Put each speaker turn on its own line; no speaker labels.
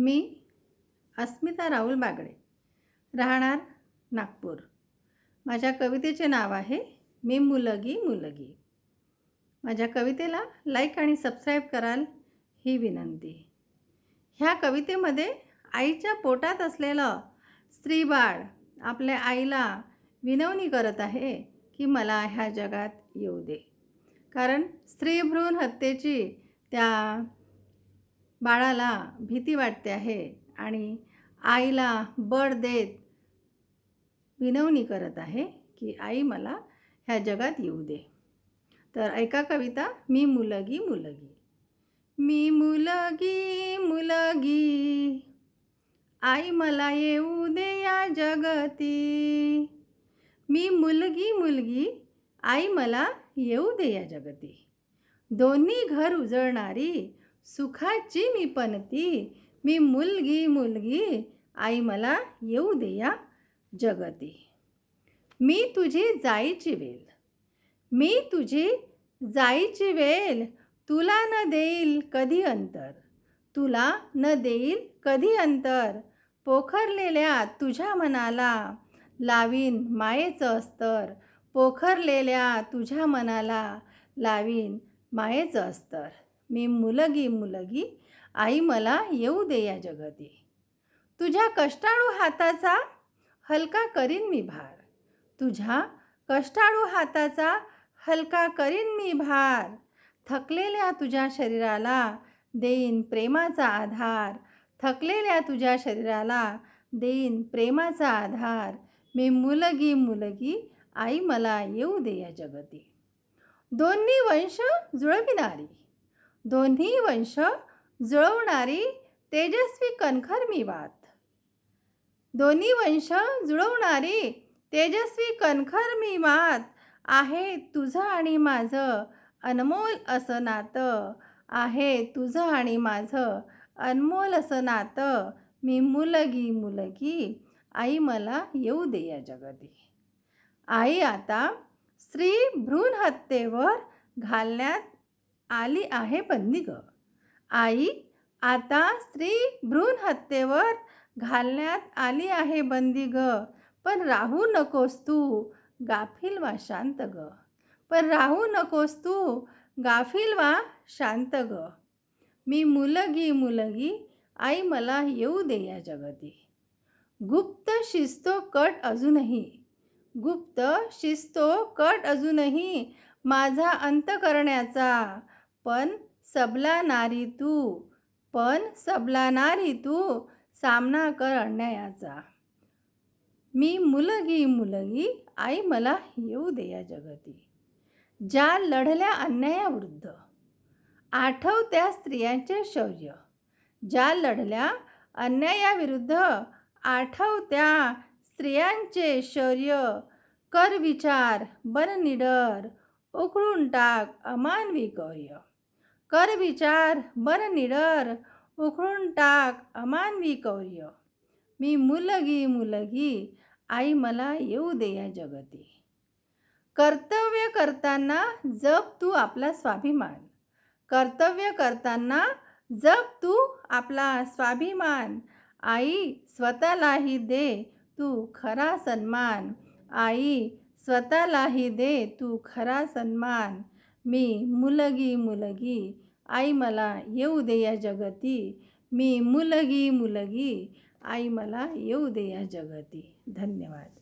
मी अस्मिता राहुल बागडे राहणार नागपूर. माझ्या कवितेचे नाव आहे मी मुलगी मुलगी. माझ्या कवितेला लाईक आणि सबस्क्राईब कराल ही विनंती. ह्या कवितेमध्ये आईच्या पोटात असलेलं स्त्रीबाळ आपल्या आईला विनवणी करत आहे की मला ह्या जगात येऊ दे. कारण स्त्रीभ्रूण हत्येची त्या बाळाला भीती वाटते आहे आणि आईला बळ देत विनवणी करत आहे की आई मला ह्या जगात येऊ दे. तर ऐका कविता मी मुलगी मुलगी. मी मुलगी मुलगी. आई मला येऊ दे या जगती. मी मुलगी मुलगी. आई मला येऊ दे या जगती. दोन्ही घर उजळणारी सुखाची मी पणती मी मुलगी मुलगी आई मला येऊ दे या जगती. मी तुझी जाईची वेल. मी तुझी जाईची वेल तुला न देईल कधी अंतर. तुला न देईल कधी अंतर. पोखरलेल्या तुझ्या मनाला लावीन मायेचं अस्तर. पोखरलेल्या तुझ्या मनाला लावीन मायेचं अस्तर. मी मुलगी मुलगी आई मला येऊ दे या जगती. तुझ्या कष्टाळू हाताचा हलका करीन मी भार. तुझ्या कष्टाळू हाताचा हलका करीन मी भार. थकलेल्या तुझ्या शरीराला देईन प्रेमाचा आधार. थकलेल्या तुझ्या शरीराला देईन प्रेमाचा आधार. मी मुलगी मुलगी आई मला येऊ दे या जगती. दोन्ही वंश जुळविणारी. दोन्ही वंश जुळवणारी तेजस्वी कणखर मी वात दोन्ही वंश जुळवणारी तेजस्वी कणखर मी मात आहे तुझं आणि माझं अनमोल असं नातं. आहे तुझं आणि माझं अनमोल असं नातं. मी मुलगी मुलगी. आई मला येऊ दे या जगदी. आई आता स्त्री भ्रूण हत्येवर घालण्यात आली आहे बंदी ग. आई आता स्त्री भ्रूण हत्येवर घालण्यात आली आहे बंदी ग. पण राहू नकोस तू गाफील वा शांत ग. पण राहू नकोस तू गाफील वा शांत ग. मी मुलगी मुलगी आई मला येऊ दे या जगती. गुप्त शिस्तो कट अजूनही. गुप्त शिस्तो कट अजूनही माझा अंत करण्याचा. पण सबला नारी तू पण सबला नारी तू सामना कर अन्यायाचा. मी मुलगी मुलगी आई मला येऊ दे या जगती. ज्या लढल्या अन्यायाविरुद्ध आठव त्या स्त्रियांचे शौर्य. ज्या लढल्या अन्यायाविरुद्ध आठव त्या स्त्रियांचे शौर्य. कर विचार बन निडर उकळून टाक अमानवी गौर्य. कर विचार बर निडर उकळून टाक अमानवी कौर्य. मी मुलगी मुलगी आई मला येऊ दे या जगती. कर्तव्य करताना जप तू आपला स्वाभिमान. कर्तव्य करताना जप तू आपला स्वाभिमान. आई स्वतःलाही दे तू खरा सन्मान. आई स्वतःलाही दे तू खरा सन्मान. मी मुलगी मुलगी. आई मला येऊ दे या जगती. मी मुलगी मुलगी. आई मला येऊ दे या जगती. धन्यवाद.